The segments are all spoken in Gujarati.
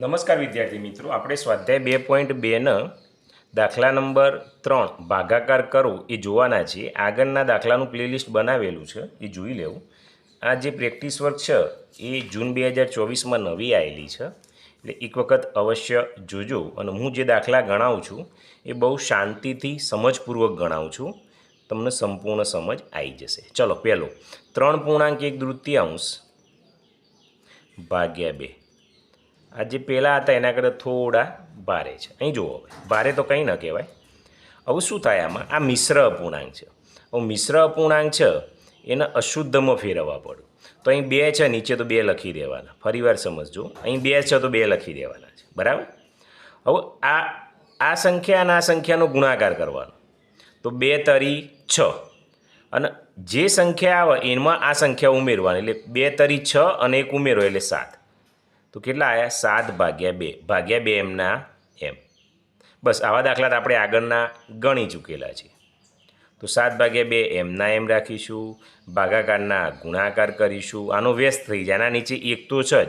નમસ્કાર વિદ્યાર્થી મિત્રો, આપણે સ્વાધ્યાય બે પોઈન્ટ બેના દાખલા નંબર ત્રણ, ભાગાકાર કરો, એ જોવાના છીએ આગળના દાખલાનું પ્લેલિસ્ટ બનાવેલું છે, એ જોઈ લેવું. આ જે પ્રેક્ટિસ વર્ક છે, એ જૂન બે હજાર ચોવીસમાં નવી આવેલી છે. એટલે એક વખત અવશ્ય જોજો અને હું જે દાખલા ગણાવું છું, એ બહુ શાંતિથી, સમજપૂર્વક ગણાવું છું. તમને સંપૂર્ણ સમજ આવી જશે. ચલો, પહેલો. ત્રણ પૂર્ણાંક એક તૃતીયાંશ, ભાગ્યા બે. આ જે પહેલાં હતા, એના કરતાં થોડા ભારે છે. અહીં જુઓ હવે, ભારે તો કંઈ ન કહેવાય. હવે શું થાય આમાં? આ મિશ્ર અપૂર્ણાંક છે. હવે મિશ્ર અપૂર્ણાંક છે, એને અશુદ્ધમાં ફેરવવા પડે તો અહીં બે છે, નીચે તો બે લખી દેવાના. ફરીવાર સમજજો. અહીં બે છે, તો બે લખી દેવાના છે. બરાબર? હવે આ આ સંખ્યા અને આ સંખ્યાનો ગુણાકાર કરવાનો. તો બે તરી છ. અને જે સંખ્યા આવે, એમાં આ સંખ્યા ઉમેરવાની. એટલે બે તરી છ અને એક ઉમેરો, એટલે સાત. તો કેટલા આવ્યા સાત ભાગ્યા બે. ભાગ્યા બે એમના એમ. બસ, આવા દાખલા આપણે આગળના ગણી ચૂકેલા છે. તો સાત ભાગ્યા બે એમના એમ રાખીશું. ભાગાકારના ગુણાકાર કરીશું. આનો વ્યસ્ત થઈ જાય. આના નીચે એક તો છે જ.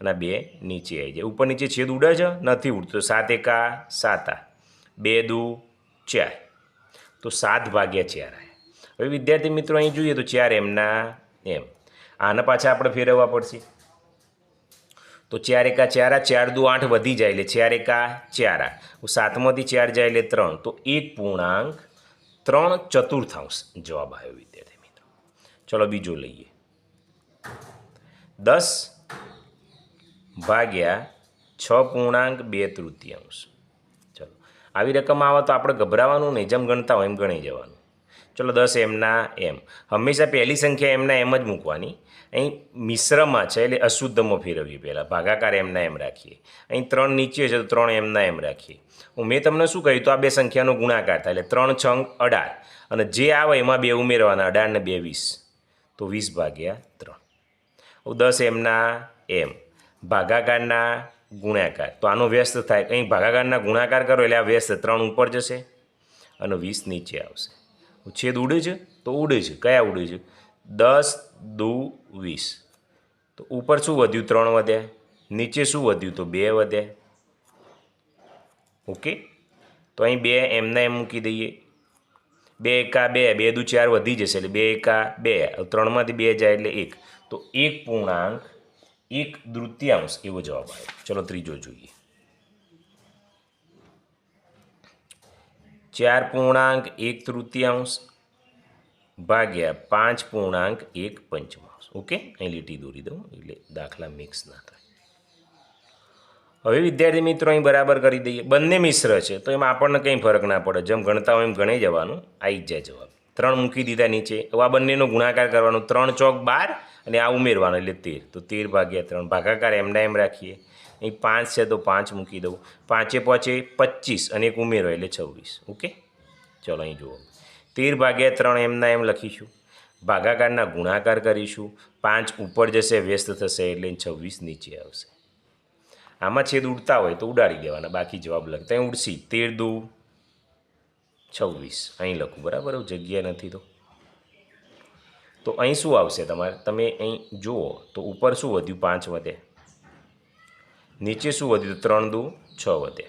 અને બે નીચે આવી જાય. ઉપર નીચે છેદ ઉડે છે? નથી ઉડતો. સાત એકા સાતા. બે દુ ચાર. તો સાત ભાગ્યા ચાર આવ્યા હવે વિદ્યાર્થી મિત્રો અહીં જોઈએ તો ચાર એમના એમ. આના પાછા આપણે ફેરવવા પડશે. તો ચાર એકા ચાર ચાર દુ આઠ વધી જાય એટલે ચાર એકા ચાર સાતમાંથી ચાર જાય એટલે ત્રણ. તો એક પૂર્ણાંક ત્રણ ચતુર્થાંશ જવાબ આવ્યો વિદ્યાર્થી મિત્રો. ચલો બીજો લઈએ. દસ ભાગ્યા છ પૂર્ણાંક બે તૃતીયાંશ. ચલો. આવી રકમ આવે તો આપણે ગભરાવાનું નહીં. જેમ ગણતા હોય એમ ગણી જવાનું. ચલો દસ એમના એમ. હંમેશા પહેલી સંખ્યા એમના એમ જ મૂકવાની. અહીં મિશ્રમાં છે એટલે અશુદ્ધમાં ફેરવીએ પહેલાં. ભાગાકાર એમના એમ રાખીએ. અહીં ત્રણ નીચે છે તો ત્રણ એમના એમ રાખીએ. હું મેં તમને શું કહ્યું તો આ બે સંખ્યાનો ગુણાકાર થાય એટલે ત્રણ છંગ અઢાર. અને જે આવે એમાં બે ઉમેરવાના અઢાર ને બે વીસ. તો વીસ ભાગ્યા ત્રણ. દસ એમના એમ. ભાગાકારના ગુણાકાર. તો આનો વ્યસ્ત થાય. અહીં ભાગાકારના ગુણાકાર કરો એટલે આ વ્યસ્ત ત્રણ ઉપર જશે અને વીસ નીચે આવશે. છેદ ઉડે છે? તો ઉડે છે. કયા ઉડે છે? દસ દુ વીસ. તો ઉપર શું વધ્યું? ત્રણ વધ્યા નીચે શું વધ્યું? તો બે વધ્યા ઓકે? તો અહીં બે એમના એમ મૂકી દઈએ. બે એકા બે. બે દુ ચાર વધી જશે એટલે બે એકા બે. ત્રણમાંથી બે જાય એટલે એક. તો એક પૂર્ણાંક, એક તૃતીયાંશ એવો જવાબ આવ્યો ચલો ત્રીજો જોઈએ. ચાર પૂર્ણાંક, એક તૃતીયાંશ ભાગ્યા પાંચ પૂર્ણાંક એક પંચમાંશ. ઓકે? અહીં લીટી દોરી દઉં, એટલે દાખલા મિક્સ ના થાય. હવે વિદ્યાર્થી મિત્રો, અહીં બરાબર કરી દઈએ. બંને મિશ્ર છે, તો એમાં આપણને કંઈ ફરક ના પડે. જેમ ગણતા હોય એમ ગણાઈ જવાનું. આવી જ જાય જવાબ. ત્રણ મૂકી દીધા નીચે. હવે આ બંનેનો ગુણાકાર કરવાનો. ત્રણ ચોક બાર અને આ ઉમેરવાનો, એટલે તેર. તો તેર ભાગ્યા ત્રણ. ભાગાકાર એમના એમ રાખીએ. અહીં પાંચ છે, તો પાંચ મૂકી દઉં. પાંચે પાંચે પચીસ અને એક ઉમેરો, એટલે છવ્વીસ. ઓકે? ચલો અહીં જુઓ. તેર ભાગ્યા ત્રણ એમના એમ લખીશું. ભાગાકારના ગુણાકાર કરીશું. પાંચ ઉપર જશે, વ્યસ્ત થશે એટલે છવ્વીસ નીચે આવશે. આમાં છેદ ઉડતા હોય તો ઉડાડી દેવાના, બાકી જવાબ લખતા અહીં ઉડશી. તેર દુ, છવ્વીસ. અહીં લખું, બરાબર? જગ્યા નથી તો. તો અહીં શું આવશે તમારે? તમે અહીં જુઓ, તો ઉપર શું વધ્યું? પાંચ વધે. નીચે શું વધ્યું? ત્રણ દુ, છ વધે.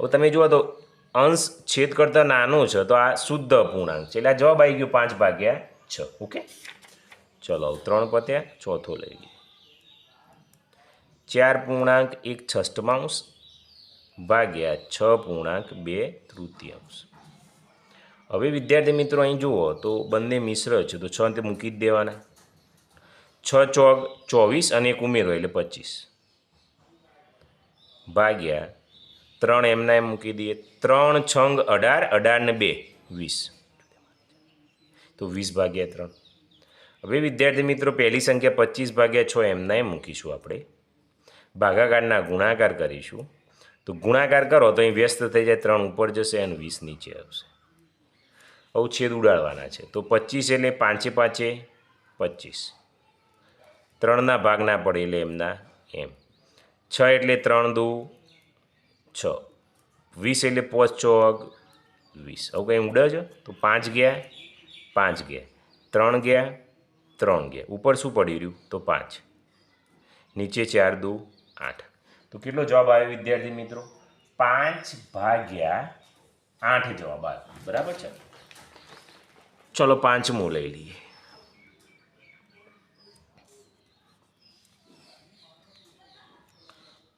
હવે તમે જુઓ તો અંશ છેદ કરતાં નાનો છે, તો આ શુદ્ધ અપૂર્ણાંક છે. એટલે આ જવાબ આવી ગયો પાંચ ભાગ્યા છ. ઓકે? ચલો ત્રણ પત્યા, ચોથો લઈ લઈએ. ચાર પૂર્ણાંક એક છષ્ટમાંશ ભાગ્યા છ પૂર્ણાંક બે તૃતીયાંશ. હવે વિદ્યાર્થી મિત્રો અહીં જુઓ, તો બંને મિશ્ર છે, તો છ તે મૂકી જ દેવાના. છ ચોક ચોવીસ અને એક ઉમેરો, એટલે પચીસ. ભાગ્યા ત્રણ એમના એમ મૂકી દઈએ. ત્રણ છંગ અઢાર અઢાર ને બે, વીસ. તો વીસ ભાગ્યા ત્રણ. હવે વિદ્યાર્થી મિત્રો, પહેલી સંખ્યા પચીસ ભાગ્યા છ એમના એમ મૂકીશું આપણે. ભાગાકારના ગુણાકાર કરીશું. તો ગુણાકાર કરો તો અહીં વ્યસ્ત થઈ જાય, ત્રણ ઉપર જશે અને વીસ નીચે આવશે. હવે છેદ ઉડાડવાના છે. તો પચીસ એટલે પાંચે પાંચે પચીસ. ત્રણના ભાગના પડે એટલે એમના એમ. છ એટલે ત્રણ દુ છ. વીસ એટલે પોચ ચોક વીસ. હવે કંઈ ઉડે છે? તો પાંચ ગયા પાંચ ગયા. ત્રણ ગયા ત્રણ ગયા. ઉપર શું પડી રહ્યું? તો પાંચ. નીચે ચાર, દુ, આઠ. તો કેટલો જવાબ આવ્યો વિદ્યાર્થી મિત્રો? પાંચ ભાગ્યા આઠ જવાબ આવ્યો. બરાબર છે? ચલો પાંચમું લઈ લઈએ.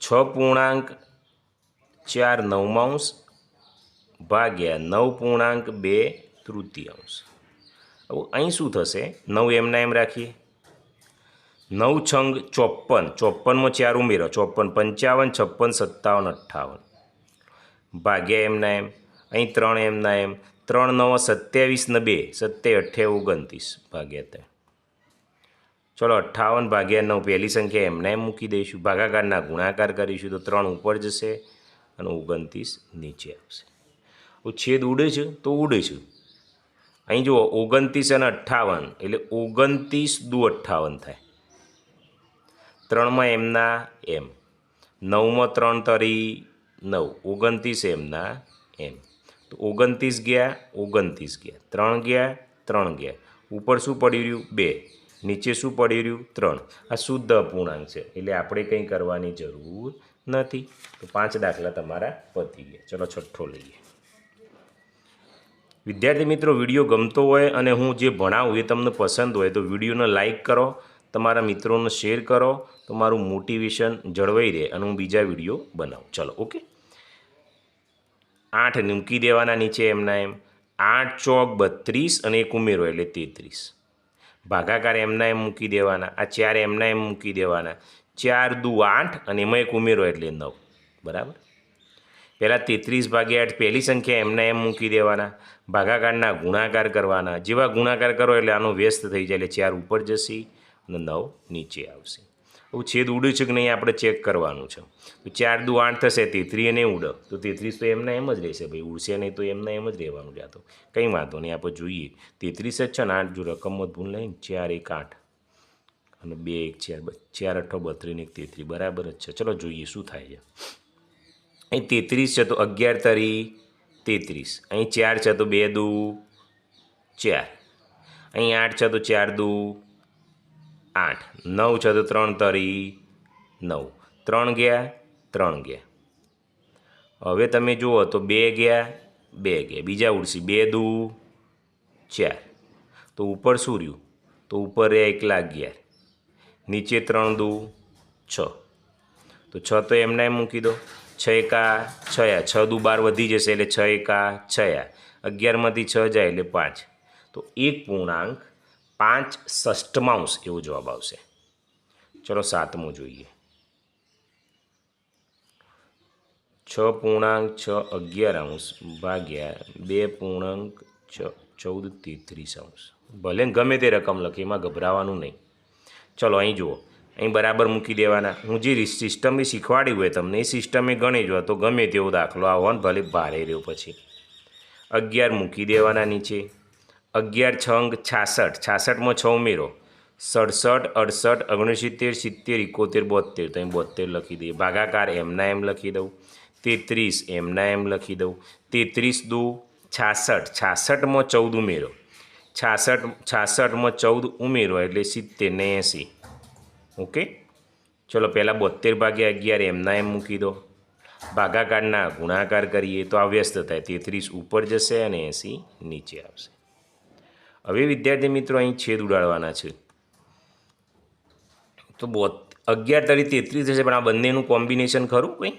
છ પૂર્ણાંક ચાર નવમાંશ, ભાગ્યા નવ પૂર્ણાંક બે તૃતીયાંશ. હવે અહીં શું થશે? નવ એમના એમ રાખીએ. નવ છંગ ચોપન ચોપનમાં ચાર ઉમેરો. ચોપન પંચાવન, છપ્પન સત્તાવન, અઠ્ઠાવન. ભાગ્યા એમના એમ. અહીં ત્રણ એમના એમ. ત્રણ નવ સત્યાવીસ ને બે. સત્ય અઠ્ઠે ઓગણત્રીસ. ભાગ્યા ત્રણ. ચલો અઠ્ઠાવન ભાગ્યા નવ. પહેલી સંખ્યા એમના એમ મૂકી દઈશું. ભાગાકારના ગુણાકાર કરીશું તો ત્રણ ઉપર જશે. અને ઓગણત્રીસ નીચે આવશે. તો છેદ ઉડે છે તો ઉડે છે. અહીં જુઓ, ઓગણત્રીસ અને અઠ્ઠાવન એટલે ઓગણત્રીસ દુ અઠ્ઠાવન થાય. ત્રણમાં એમના એમ. નવમાં ત્રણ તરી નવ. ઓગણત્રીસ એમના એમ. તો ઓગણત્રીસ ગયા ઓગણત્રીસ ગયા. ત્રણ ગયા ત્રણ ગયા. ઉપર શું પડી રહ્યું? બે. નીચે શું પડી રહ્યું? ત્રણ. આ શુદ્ધ અપૂર્ણાંક છે. એટલે આપણે કંઈ કરવાની જરૂર નથી. તો પાંચ દાખલા તમારા પતી ગયા. ચલો છઠ્ઠો લઈએ. વિદ્યાર્થી મિત્રો, વીડિયો ગમતો હોય અને હું જે ભણાવું એ તમને પસંદ હોય તો વિડીયોને લાઇક કરો, તમારા મિત્રોને શેર કરો, તો મારું મોટિવેશન જળવાઈ રહે અને હું બીજા વીડિયો બનાવું. ચલો, ઓકે? આઠ મૂકી દેવાના નીચે એમના એમ. આઠ ચોક બત્રીસ અને એક ઉમેરો એટલે તેત્રીસ. ભાગાકાર એમના એમ મૂકી દેવાના. આ ચાર એમના એમ મૂકી દેવાના. ચાર દુ આઠ અને એમાં એક ઉમેરો એટલે નવ. બરાબર? પહેલાં તેત્રીસ ભાગ્યા આઠ પહેલી સંખ્યા એમના એમ મૂકી દેવાના, ભાગાકારના ગુણાકાર કરવાના. જેવા ગુણાકાર કરો એટલે આનો વ્યસ્ત થઈ જાય, એટલે ચાર ઉપર જશે અને નવ નીચે આવશે. હવે છેદ ઉડ્યું છે કે નહીં આપણે ચેક કરવાનું છે. તો ચાર દુ આઠ થશે, તેત્રી અને ઉડ. તો તેત્રીસ તો એમના એમ જ રહેશે ભાઈ, ઉડશે નહીં તો એમના એમ જ રહેવાનું જાતો. કંઈ વાંધો નહીં, આપણે જોઈએ. તેત્રીસ જ છે ને, આઠ જો રકમમાં ભૂલ નહીં ચાર એક આઠ. અને બે એક ચાર ચાર અઠ્ઠો બત્રીને એક તેત્રીસ, બરાબર જ છે. ચલો જોઈએ શું થાય છે. અહીં તેત્રીસ છે તો અગિયાર તરી તેત્રીસ. અહીં ચાર છે તો બે દુ ચાર. અહીં આઠ છે તો ચાર દુ આઠ. નવ છે તો ત્રણ તરી નવ. ત્રણ ગયા ત્રણ ગયા. હવે તમે જુઓ તો બે ગયા બે ગયા. બીજા ઉડશી. બે દુ ચાર. તો ઉપર શું રહ્યું? તો ઉપર રહ્યા એકલા અગિયાર. નીચે ત્રણ દુ, છ. તો છ તો એમના એમ મૂકી દો. છ એકા છયા છ દુ બાર વધી જશે એટલે છ એકા છયા અગિયારમાંથી છ જાય એટલે પાંચ. તો એક પૂર્ણાંક પાંચ ષષ્ટમાંશ એવો જવાબ આવશે. ચલો સાતમો જોઈએ. છ પૂર્ણાંક, છ અગિયાર અંશ ભાગ્યા બે પૂર્ણાંક, છ, ચૌદ, તેત્રીસ અંશ. ભલે ગમે તે રકમ લખી, એમાં ગભરાવાનું નહીં. ચલો, અહીં જુઓ. અહીં બરાબર મૂકી દેવાના. હું જે સિસ્ટમ શીખવાડી હોય તમને, એ સિસ્ટમે ગણી જો તો ગમે તેવો દાખલો આવો ને, ભલે ભારે રહ્યો પછી. અગિયાર મૂકી દેવાના નીચે. અગિયાર છંગ છાસઠ. છાસઠમાં છ ઉમેરો. સડસઠ, અડસઠ, ઓગણસિત્તેર, સિત્તેર, એકોતેર બોતેર તો અહીં બોતેર લખી દઈએ. ભાગાકાર એમના એમ લખી દઉં. તેત્રીસ એમના એમ લખી દઉં. તેત્રીસ દુ છાસઠ. છાસઠમાં ચૌદ ઉમેરો. છાસઠ, છાસઠમાં ચૌદ ઉમેરો એટલે સિત્તેર ને એંસી. ઓકે? ચલો પહેલાં બોતેર ભાગ્યા અગિયાર, એમના એમ મૂકી દો. ભાગાકારના ગુણાકાર કરીએ તો આ વ્યસ્ત થાય. તેત્રીસ ઉપર જશે અને એંસી નીચે આવશે. હવે વિદ્યાર્થી મિત્રો અહીં છેદ ઉડાડવાના છે. તો બો અગિયાર તરી તેત્રીસ થશે, પણ આ બંનેનું કોમ્બિનેશન ખરું કંઈ?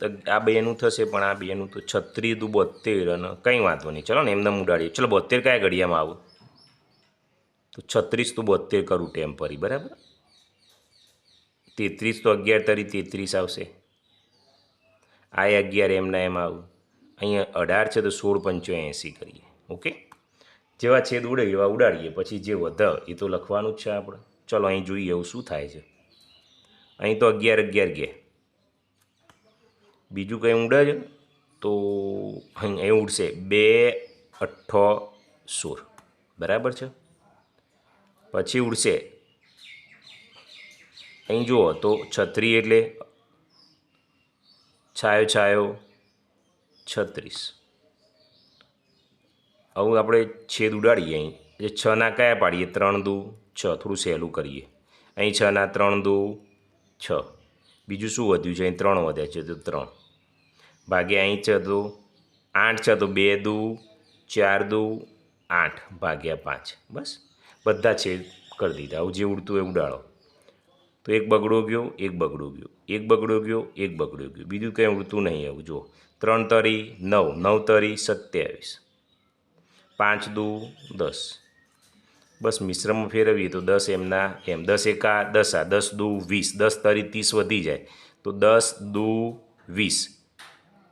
તો આ બેનું થશે, પણ આ બેનું તો છત્રીસ દુ બોતેર અને કંઈ વાંધો નહીં. ચલો ને એમને ઉડાડીએ. ચલો બોતેર કયા ઘડિયામાં આવું? તો છત્રીસ તો બોતેર કરું ટેમ્પરી, બરાબર? તેત્રીસ તો અગિયાર તરી તેત્રીસ આવશે. આ અગિયાર એમના એમ આવું. અહીંયા અઢાર છે તો સોળ પંચો એંસી કરીએ. ઓકે? જેવા છેદ ઉડે એવા ઉડાડીએ. પછી જે વધ એ તો લખવાનું જ છે આપણે. ચલો, અહીં જોઈએ એવું શું થાય છે. અહીં તો અગિયાર અગિયાર ગયા. બીજું કંઈ ઉડે છે તો અહીં અહીં ઉડશે. બે, અઠ્ઠો, સોળ. બરાબર છે? પછી ઉડશે. અહીં જુઓ, તો છત્રી એટલે છાયો છાયો, છત્રીસ. આવું આપણે છેદ ઉડાડીએ અહીં. જે છના કયા પાડીએ? ત્રણ દુ, છ. થોડું સહેલું કરીએ. અહીં છના ત્રણ દુ, છ. બીજું શું વધ્યું છે? અહીં ત્રણ વધ્યા છે, તો ત્રણ. ભાગ્યા અહીં છે, તો આઠ છે, તો બે દુ, ચાર દુ, આઠ ભાગ્યા પાંચ. બસ. બધા છે કરી દીધા. આવું જે ઉડતું એ ઉડાડો. તો એક બગડો ગયો, એક બગડો ગયો. એક બગડો ગયો, એક બગડો ગયો. બીજું કંઈ ઉડતું નહીં આવું. જુઓ. ત્રણ તરી નવ નવ તરી સત્યાવીસ. પાંચ દુ દસ. બસ મિશ્રમાં ફેરવીએ તો દસ એમના એમ. દસ એકા, દસ આ, દસ દુ વીસ. દસ તરી ત્રીસ વધી જાય. તો દસ દુ વીસ.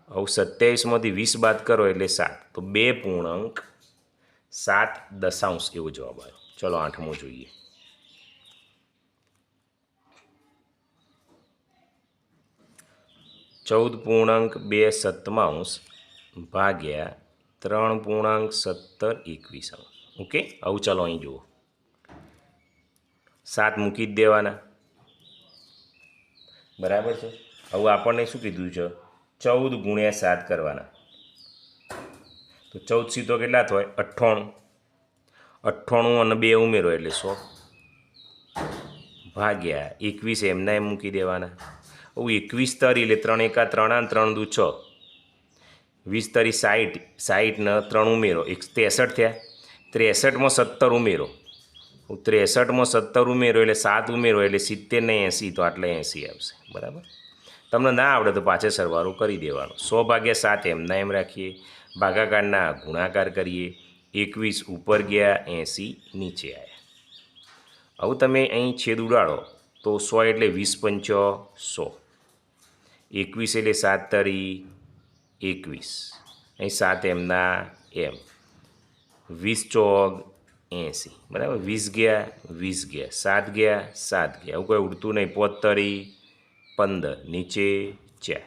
હવે સત્યાવીસમાંથી વીસ બાદ કરો એટલે સાત. તો બે પૂર્ણાંક સાત દશાંશ એવો જવાબ આવ્યો. ચલો આઠમો જોઈએ. ચૌદ પૂર્ણાંક બે સત્તાંશ ભાગ્યા ત્રણ પૂર્ણાંક સત્તર એકવીસ. અંશ ઓકે? આવું ચાલો અહીં જુઓ. સાત મૂકી જ દેવાના. બરાબર છે? હવે આપણને શું કીધું છે? ચૌદ ગુણ્યા સાત કરવાના. તો ચૌદ સીધો કેટલા થાય? અઠ્ઠાણું. અઠ્ઠાણું અને બે ઉમેરો એટલે સો. ભાગ્યા. એકવીસ એમના એમ મૂકી દેવાના. હવે એકવીસ તરી એટલે ત્રણ એકા ત્રણ આ ત્રણ દુ છ. વીસ તરી સાઠ સાઠ ને ત્રણ ઉમેરો. એક ત્રેસઠ થયા. ત્રેસઠમાં સત્તર ઉમેરો. ત્રેસઠમાં સત્તર ઉમેરો એટલે સાત ઉમેરો એટલે સિત્તેર ને એંસી, તો આટલે એંસી આવશે. બરાબર? તમને ના આવડે તો પાછળ સરવાળો કરી દેવાનો. સો ભાગ્યા સાત એમના એમ રાખીએ. ભાગાકારના ગુણાકાર કરીએ. એકવીસ ઉપર ગયા, એંસી નીચે આવ્યા હવે તમે અહીં છેદ ઉડાડો તો સો એટલે વીસ પંચો સો. એકવીસ એટલે સાત તરી એકવીસ. અહીં સાત એમના એમ. વીસ ચોગ એંસી, બરાબર? વીસ ગયા વીસ ગયા, સાત ગયા સાત ગયા. એવું કોઈ ઉડતું નહીં. પોતરી પંદર, નીચે ચાર.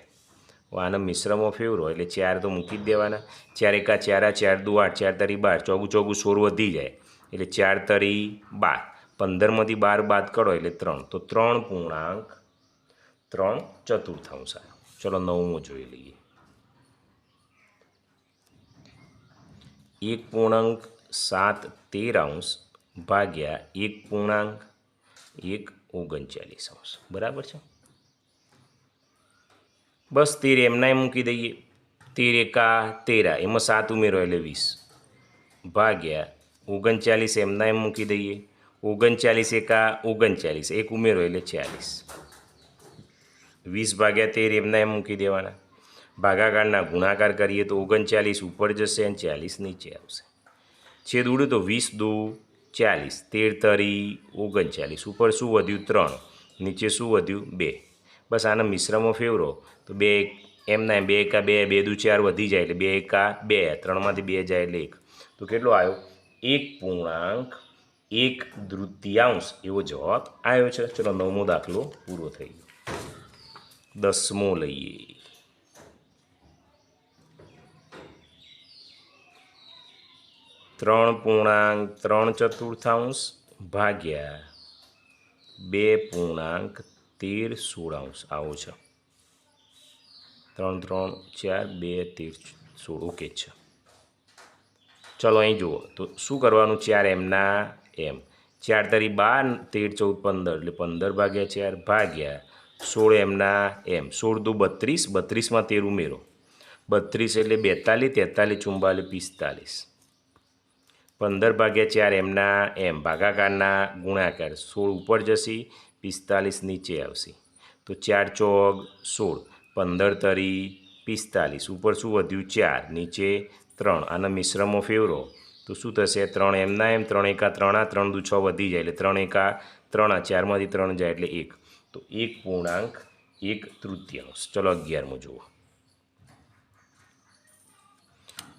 આના મિશ્રમાં ફેવરો એટલે ચાર તો મૂકી જ દેવાના. ચાર એકા ચાર ચાર દુ આઠ, ચાર તરી બાર. ચોગું ચોગું સોળ વધી જાય. એટલે ચાર તરી બાર. પંદરમાંથી બાર બાદ કરો, એટલે ત્રણ. તો ત્રણ પૂર્ણાંક ત્રણ ચતુર્થાંશ ચલો નવમો જોઈ લઈએ. એક પૂર્ણાંક સાત તેર અંશ ભાગ્યા એક પૂર્ણાંક એક ઓગણચાલીસ અંશ. બરાબર છે? બસ તેર એમનાય મૂકી દઈએ. તેર એકા તેરા, એમાં સાત ઉમેરો એટલે વીસ. ભાગ્યા ઓગણચાલીસ એમના એમ મૂકી દઈએ. ઓગણચાલીસ એકા ઓગણચાલીસ, એક ઉમેરો એટલે ચાલીસ વીસ ભાગ્યા તેર એમના એમ મૂકી દેવાના. ભાગાકારના ગુણાકાર કરીએ તો ઓગણચાલીસ ઉપર જશે અને ચાલીસ નીચે આવશે. છેદ ઉડ્યું તો વીસ દો ચાલીસ, તેર તરી ઓગણચાલીસ. ઉપર શું વધ્યું? ત્રણ. નીચે શું વધ્યું? બે. બસ આના મિશ્રમાં ફેવરો. તો બે એમના એમ બે એકા બે બે દુ ચાર વધી જાય એટલે બે એકા બે, ત્રણમાંથી બે જાય એટલે એક. તો કેટલો આવ્યો? એક પૂર્ણાંક, એક તૃતીયાંશ. એવો જવાબ આવ્યો છે. ચલો નવમો દાખલો પૂરો થઈ ગયો. દસમો લઈએ. ત્રણ પૂર્ણાંક, ત્રણ ચતુર્થાંશ ભાગ્યા બે પૂર્ણાંક, તેર સોળાંશ. આવો છે. ત્રણ ત્રણ, ચાર, બે, તેર, સોળ. ઓકે છે. ચલો અહીં જુઓ. તો શું કરવાનું? ચાર એમના એમ. ચાર તારી બાર, તેર, ચૌદ, પંદર. એટલે પંદર ભાગ્યા ચાર ભાગ્યા સોળ એમના એમ. સોળ દુ બત્રીસ. બત્રીસમાં તેર ઉમેરો. બત્રીસ એટલે બેતાલીસ, તેતાલીસ ચુમ્બાલીસ પિસ્તાલીસ. પંદર ભાગ્યા ચાર એમના એમ ભાગાકારના ગુણાકાર સોળ ઉપર જશે, પિસ્તાલીસ નીચે આવશે. તો ચાર ચોગ સોળ, પંદર તરી પિસ્તાલીસ, ઉપર શું વધ્યું? ચાર, નીચે ત્રણ. આના મિશ્રમો ફેવરો. તો શું થશે? ત્રણ એમના એમ, ત્રણ એકા ત્રણ, આ ત્રણ દુ છ વધી જાય એટલે ત્રણ એકા ત્રણ, આ ચારમાંથી ત્રણ જાય એટલે એક. તો એક પૂર્ણાંક, એક તૃતીયાંશ. ચલો અગિયારમું જુઓ.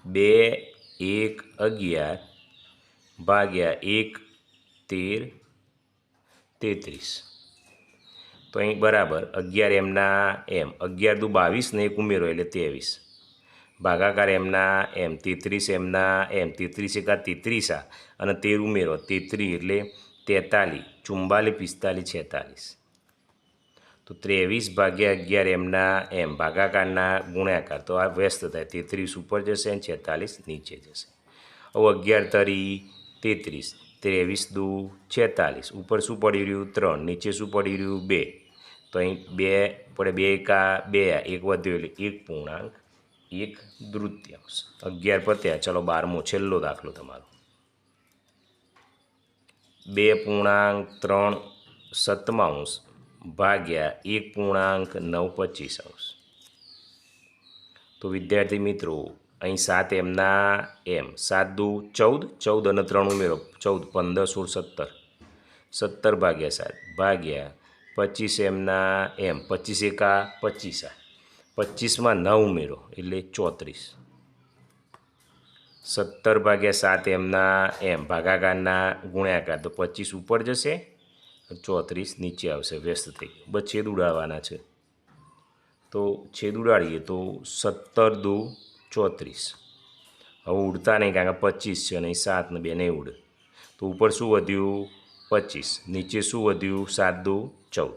બે, એક, અગિયાર ભાગ્યા એક, તેર, તેત્રીસ. તો અહીં બરાબર અગિયાર એમના એમ. અગિયાર દુ બાવીસને એક ઉમેરો એટલે ત્રેવીસ. ભાગાકાર એમના એમ, તેત્રીસ એમના એમ. તેત્રીસ એકા તેત્રીસ અને તેર ઉમેરો. તેત્રીસ એટલે તેતાલીસ ચુમ્બાલીસ પિસ્તાલીસ છેતાલીસ. તો ત્રેવીસ ભાગ્યા અગિયાર એમના એમ. ભાગાકારના ગુણાકાર. તો આ વ્યસ્ત થાય. તેત્રીસ ઉપર જશે અને છેતાલીસ નીચે જશે. હવે અગિયાર તરી તેત્રીસ, ત્રેવીસ દુ છેતાલીસ, ઉપર શું પડી રહ્યું? ત્રણ, નીચે શું પડી રહ્યું? બે. તો અહીં બે પડે બે એકા, બે એક વધ્યો એટલે એક પૂર્ણાંક, એક દૃત્યાંશ અગિયાર પત્યા ચલો બારમો, છેલ્લો દાખલો તમારો. બે પૂર્ણાંક ત્રણ સત્તાવંશ ભાગ્યા એક પૂર્ણાંક નવ પચીસ અંશ. તો વિદ્યાર્થી મિત્રો અહીં સાત, એમના એમ. સાત, દુ, ચૌદ. ચૌદ અને ત્રણ ઉમેરો. ચૌદ, પંદર, સોળ, સત્તર. સત્તર ભાગ્યા સાત. ભાગ્યા પચીસ, એમના એમ. પચીસ એકા પચીસ પચીસમાં નવ ઉમેરો, એટલે ચોત્રીસ. સત્તર ભાગ્યા સાત, એમના એમ. ભાગાકારના ગુણ્યાકાર. તો પચીસ ઉપર જશે, ચોત્રીસ નીચે આવશે. વ્યસ્ત થઈ ગયું. છેદ ઉડાડવાના છે. તો છેદ ઉડાડીએ તો સત્તર, દુ ચોત્રીસ. હવે ઉડતા નહીં કારણ કે પચીસ છે નહીં સાત ને બે નહીં ઉડે. તો ઉપર શું વધ્યું? પચીસ. નીચે શું વધ્યું? સાત દો ચૌદ.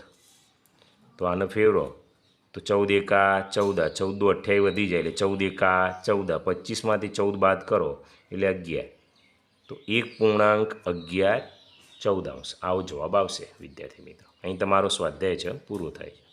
તો આને ફેરવો તો ચૌદ એકા ચૌદા, ચૌદ અઠ્યાવીસ વધી જાય એટલે ચૌદ એકા ચૌદા. પચીસમાંથી ચૌદ બાદ કરો એટલે અગિયાર. તો એક પૂર્ણાંક અગિયાર ચૌદ આવશે આવો જવાબ આવશે વિદ્યાર્થી મિત્રો. અહીં તમારો સ્વાધ્યાય છે પૂરો થાય છે.